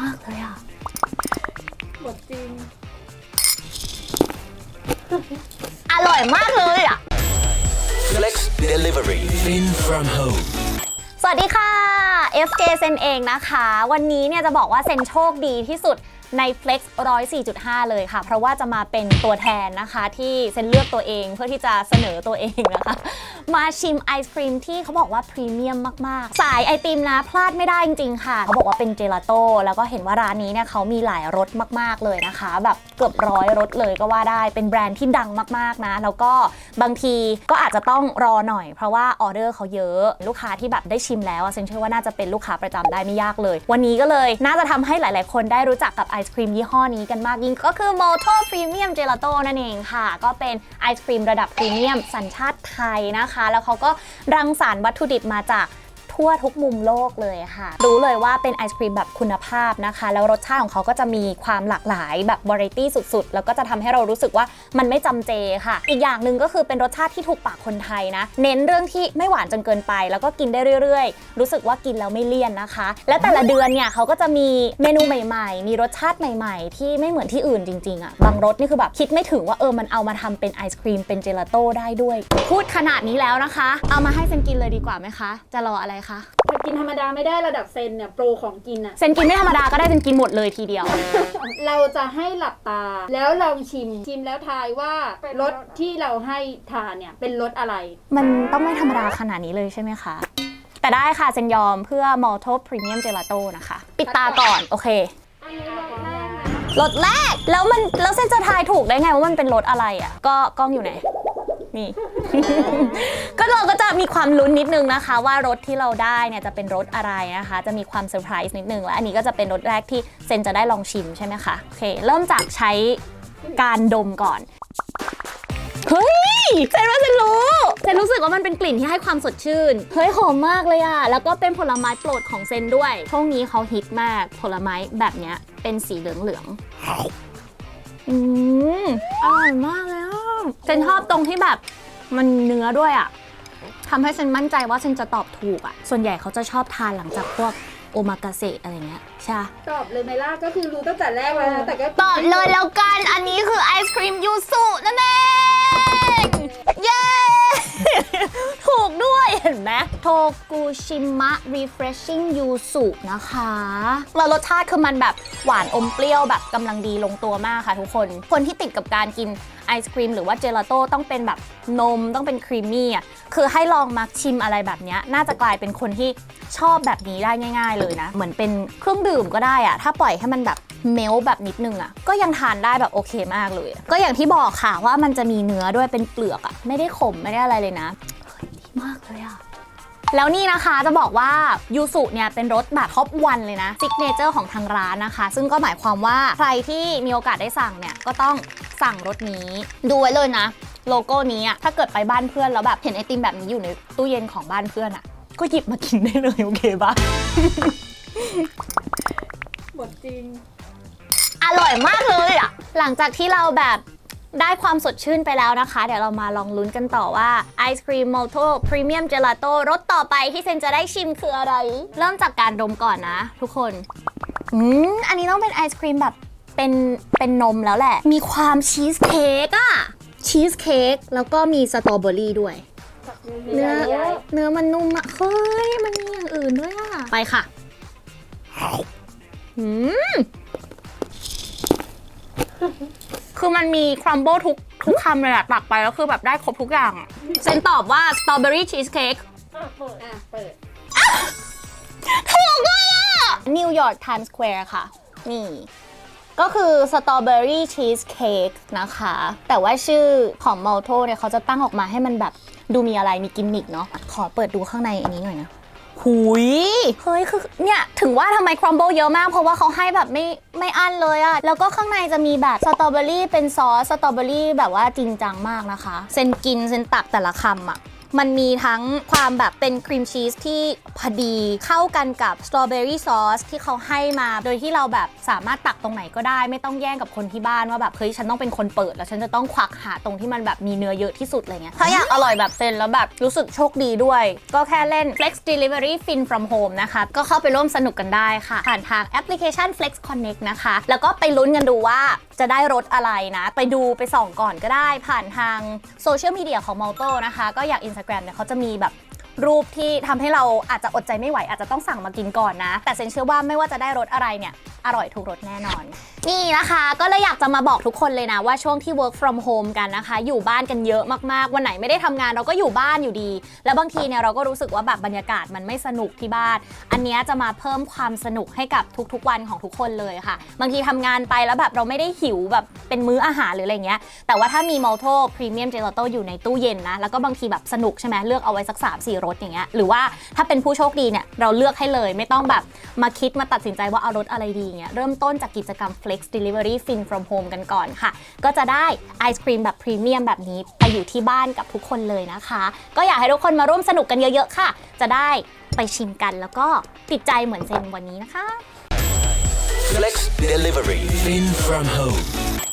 มากเลยอะหมดจริง อร่อยมากเลยอะ Flex Delivery. Fin from home. สวัสดีค่ะ FJ เซนเองนะคะ วันนี้เนี่ยจะบอกว่าเซนโชคดีที่สุด ใน Flex 104.5 เลยค่ะ เพราะว่าจะมาเป็นตัวแทนนะคะที่เซนเลือกตัวเองเพื่อที่จะเสนอตัวเองนะคะ มาชิมไอศครีมที่เขาบอกว่าพรีเมียมมาก ๆ สายไอติมนะพลาดไม่ได้จริง ๆ ค่ะ เขาบอกว่าเป็นเจลาโต้แล้วก็เห็นว่าร้านนี้เนี่ยเขามีหลายรสมาก ๆ เลยนะคะ แบบเกือบร้อยรสเลยก็ว่าได้เป็นแบรนด์ที่ดังมาก ๆ นะ แล้วก็บางทีก็อาจจะต้องรอหน่อย เพราะว่าออเดอร์เขาเยอะลูกค้าที่แบบได้ชิมแล้วอะเซนเชื่อว่าน่าจะเป็นลูกค้าประจำได้ไม่ยากเลย วันนี้ก็เลยน่าจะทำให้หลาย ๆ คนได้รู้จักกับไอศครีมยี่ห้อนี้กันมากยิ่ง ก็คือ Moto Premium Gelato นั่นเองค่ะ ก็เป็นไอศครีมระดับพรีเมียมสัญชาติไทยนะคะ แล้วเขาก็รังสรรค์วัตถุดิบมาจาก ทั่วทุกมุมโลกเลยค่ะ รู้เลยว่าเป็นไอศครีมแบบคุณภาพนะคะ แล้วรสชาติของเขาก็จะมีความหลากหลายแบบวาไรตี้สุดๆ แล้วก็จะทำให้เรารู้สึกว่ามันไม่จำเจค่ะ อีกอย่างหนึ่งก็คือเป็นรสชาติที่ถูกปากคนไทยนะ เน้นเรื่องที่ไม่หวานจนเกินไป แล้วก็กินได้เรื่อยๆ รู้สึกว่ากินแล้วไม่เลี่ยนนะคะ และแต่ละเดือนเนี่ยเขาก็จะมีเมนูใหม่ ๆ มีรสชาติใหม่ ๆ ที่ไม่เหมือนที่อื่นจริงๆอะบางรสนี่คือแบบคิดไม่ถึงว่าเออมันเอามาทำเป็นไอศครีมเป็นเจลาโต้ได้ด้วย พูดขนาดนี้แล้วนะคะ เอามาให้เซนกินเลยดีกว่าไหมคะ จะรออะไรคะถ้ากินธรรมดาไม่ได้ระดับเซนเนี่ยโปรของกินอะเซนกินไม่ธรรมดาก็ได้เซนกินหมดเลยทีเดียว เราจะให้หลับตาแล้วลองชิมชิมแล้วทายว่ารสที่เราให้ทานเนี่ยเป็นรสอะไร มันต้องไม่ธรรมดาขนาดนี้เลยใช่ไหมคะ แต่ได้ค่ะเซนยอมเพื่อ Malto Premium Gelato นะคะ ปิดตาก่อน โอเครสแรก แล้วมัน แล้วเซนจะทายถูกได้ไงว่ามันเป็นรสอะไรอะ ก็กล้องอยู่ไหน นี่ ก็เราก็จะมีความลุ้นนิดนึงนะคะ ว่ารสที่เราได้เนี่ยจะเป็นรสอะไรนะคะ จะมีความเซอร์ไพรส์นิดนึง และอันนี้ก็จะเป็นรสแรกที่เซนจะได้ลองชิมใช่ไหมคะโอเค เริ่มจากใช้การดมก่อนเฮ้ยเซนว่าเซนรู้เซนรู้สึกว่ามันเป็นกลิ่นที่ให้ความสดชื่น เฮ้ยหอมมากเลยอะแล้วก็เป็นผลไม้โปรดของเซนด้วยช่วงนี้เขาฮิตมากผลไม้แบบเนี้ยเป็นสีเหลืองๆอืมอร่อยมากเลย อะเซนชอบตรงที่แบบมันเนื้อด้วยอะทำให้เซนมั่นใจว่าเซนจะตอบถูกอะส่วนใหญ่เขาจะชอบทานหลังจากพวกโอมากาเสะอะไรเงี้ยใช่ปะตอบเลยไหมล่ะก็คือรู้ตั้งแต่แรกแล้วนะแต่ก็ตอบเลยแล้วกัน อันนี้คือไอศครีมยูสุนั่นเอง เย้ถูกด้วย เห็นไหมโทกุชิมะ refreshing ยูสุนะคะ แล้วรสชาติคือมันแบบหวานอมเปรี้ยวแบบกำลังดีลงตัวมากค่ะทุกคน คนที่ติดกับการกินไอศครีมหรือว่าเจลาโต้ต้องเป็นแบบนมต้องเป็นครีมมี่อะคือให้ลองมาชิมอะไรแบบเนี้ยน่าจะกลายเป็นคนที่ชอบแบบนี้ได้ง่าย ๆ เลยนะ เหมือนเป็นเครื่องดื่มก็ได้อะถ้าปล่อยให้มันแบบเมลแบบนิดนึงอะก็ยังทานได้แบบโอเคมากเลย ก็อย่างที่บอกค่ะว่ามันจะมีเนื้อด้วยเป็นเปลือกอะไม่ได้ขมไม่ได้อะไรเลยนะ แล้วนี่นะคะจะบอกว่ายูสุเนี่ยเป็นรสแบบท็อปวันเลยนะซิกเนเจอร์ของทางร้านนะคะ ซึ่งก็หมายความว่าใครที่มีโอกาสได้สั่งเนี่ยก็ต้องสั่งรสนี้ ดูไว้เลยนะ โลโก้นี้อะถ้าเกิดไปบ้านเพื่อนแล้วแบบเห็นไอติมแบบนี้อยู่ในตู้เย็นของบ้านเพื่อนอะก็หยิบมากินได้เลยโอเคปะหมดจริง อร่อยมากเลยอะหลังจากที่เราแบบ ได้ความสดชื่นไปแล้วนะคะ เดี๋ยวเรามาลองลุ้นกันต่อว่าไอศครีมโมโตพรีเมียมเจลาโต้รสต่อไปที่เซนจะได้ชิมคืออะไร เริ่มจากการดมก่อนนะ ทุกคนอืมอันนี้ต้องเป็นไอศครีมแบบเป็นเป็นนมแล้วแหละ มีความชีสเค้กอะชีสเค้กแล้วก็มีสตรอเบอรี่ด้วย เนื้อเนื้อมันนุ่มอะเฮ้ยมันมีอย่างอื่นด้วยอะไปค่ะอืม คือมันมีครัมเบิลทุกทุกคำเลยอะตักไปแล้วคือแบบได้ครบทุกอย่างอะเซนตอบว่าสตรอเบอรี่ชีสเค้กอะเปิดถูกด้วยอะนิวยอร์กไทม์สแควร์ค่ะ นี่ ก็คือสตรอเบอรี่ชีสเค้กนะคะ แต่ว่าชื่อของมอลโตเนี่ยเขาจะตั้งออกมาให้มันแบบดูมีอะไรมีกิมมิกเนาะขอเปิดดูข้างในอันนี้หน่อยนะ หุยเฮ้ยคือเนี่ยถึงว่าทำไมครัมเบิลเยอะมาก เพราะว่าเขาให้แบบไม่ไม่อั้นเลยอะแล้วก็ข้างในจะมีแบบสตรอเบอรี่เป็นซอสสตรอเบอรี่แบบว่าจริงจังมากนะคะ เซนกินเซนตักแต่ละคำอะ มันมีทั้งความแบบเป็นครีมชีสที่พอดีเข้ากันกับสตรอเบอรี่ซอสที่เขาให้มา โดยที่เราแบบสามารถตักตรงไหนก็ได้ ไม่ต้องแย่งกับคนที่บ้านว่าแบบเฮ้ยฉันต้องเป็นคนเปิด แล้วฉันจะต้องควักหาตรงที่มันแบบมีเนื้อเยอะที่สุดอะไรเงี้ยถ้าอยากอร่อยแบบเซนแล้วแบบรู้สึกโชคดีด้วย ก็แค่เล่น Flex Delivery Fin from Home นะคะก็เข้าไปร่วมสนุกกันได้ค่ะ ผ่านทางแอปพลิเคชัน Flex Connect นะคะ แล้วก็ไปลุ้นกันดูว่า จะได้รถอะไรนะ ไปดูไปส่องก่อนก็ได้ผ่านทางโซเชียลมีเดียของมอลโตนะคะ ก็อย่าง Instagram เนี่ยเขาจะมีแบบรูปที่ทำให้เราอาจจะอดใจไม่ไหวอาจจะต้องสั่งมากินก่อนนะ แต่เซนเชื่อว่าไม่ว่าจะได้รสอะไรเนี่ยอร่อยทุกรสแน่นอน นี่นะคะ ก็เลยอยากจะมาบอกทุกคนเลยนะว่าช่วงที่ work from home กันนะคะ อยู่บ้านกันเยอะมากๆ วันไหนไม่ได้ทำงานเราก็อยู่บ้านอยู่ดี แล้วบางทีเนี่ยเราก็รู้สึกว่าแบบบรรยากาศมันไม่สนุกที่บ้าน อันนี้จะมาเพิ่มความสนุกให้กับทุกๆวันของทุกคนเลยค่ะ บางทีทำงานไปแล้วแบบเราไม่ได้หิวแบบเป็นมื้ออาหารหรืออะไรเงี้ย แต่ว่าถ้ามี m a l t o Premium Gelato อยู่ในตู้เย็นนะ แล้วก็บางทีแบบสนุกใช่ไหมเลือกเอาไว้สัก 3 4รสอย่างเงี้ย หรือว่าถ้าเป็นผู้โชคดีเนี่ยเราเลือกให้เลย ไม่ต้องแบบมาคิดมาตัดสินใจว่าเอารสอะไรดีเนี่ยเริ่มต้นจากกิจกรรม Flex Delivery Fin from Home กันก่อนค่ะ ก็จะได้ไอศครีมแบบพรีเมียมแบบนี้ไปอยู่ที่บ้านกับทุกคนเลยนะคะ ก็อยากให้ทุกคนมาร่วมสนุกกันเยอะๆค่ะ จะได้ไปชิมกันแล้วก็ติดใจเหมือนเซนวันนี้นะคะ Flex Delivery. Fin from home.